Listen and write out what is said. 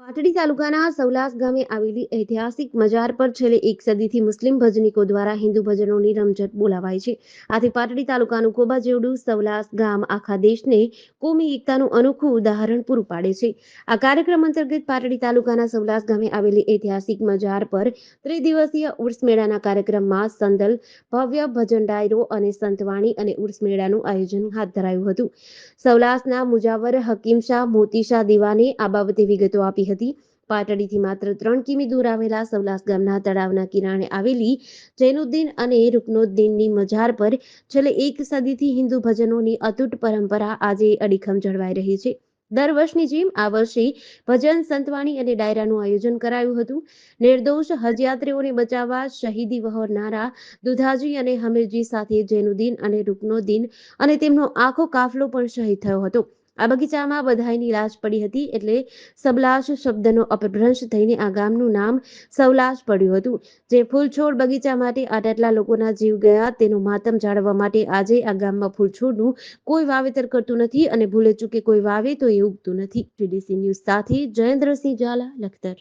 પાટડી તાલુકાના સૌલાસ ગામે આવેલી ઐતિહાસિક મજાર પર છેલ્લે એક સદીથી મુસ્લિમ ભજનીકો દ્વારા હિન્દુ ભજનોની રમઝટ બોલાવાય છે. આથી પાટડી તાલુકાનું કોબા જેવડું સૌલાસ ગામ આખા દેશને કોમી એકતાનું અનોખું ઉદાહરણ પૂરું પાડે છે. આ કાર્યક્રમ અંતર્ગત પાટડી તાલુકાના સૌલાસ ગામે આવેલી ઐતિહાસિક મજાર પર ત્રિદિવસીય ઉર્સ મેળાના કાર્યક્રમમાં સંદલ, ભવ્ય ભજન ડાયરો અને સંતવાણી અને ઉર્સ મેળાનું આયોજન હાથ ધરાયું હતું. સૌલાસના મુજાવર હકીમ શાહ, મોતી શાહ દીવાને આ બાબતે વિગતો આપી હતી. પાટડીથી માત્ર ત્રણ કિમી દૂર આવેલા સવલાસ ગામના તળાવના કિનારે આવેલી જૈનુદ્દીન અને રૂકનુદ્દીનની મજાર પર છેલ્લે એક સદીથી હિન્દુ ભજનોની અતૂટ પરંપરા આજે અડીખમ જળવાઈ રહી છે. દર વર્ષની જેમ આ વર્ષે ભજન સંતવાણી અને ડાયરાનું આયોજન કરાયું હતું. નિર્દોષ હજયાત્રીઓને બચાવવા શહીદી વહોરનારા દુધાજી અને હમીરજી સાથે જૈનુદ્દીન અને રૂકનુદ્દીન અને તેમનો આખો કાફલો પણ શહીદ થયો હતો. આ બગીચામાં બધાયની લાશ પડી હતી એટલે સબલાશ શબ્દનો અપભ્રંશ થઈને આ ગામનું નામ સવલાશ પડ્યું હતું. જે ફૂલછોડ બગીચા માટે આટલા લોકોના જીવ ગયા તેનો માતમ જાળવવા માટે આજે આ ગામમાં ફૂલછોડનું કોઈ વાવેતર કરતું નથી અને ભૂલે ચૂકે કોઈ વાવે તો એ ઉગતું નથી. ટીડીસી ન્યૂઝ સાથે જયેન્દ્રસિંહ ઝાલા, લખતર.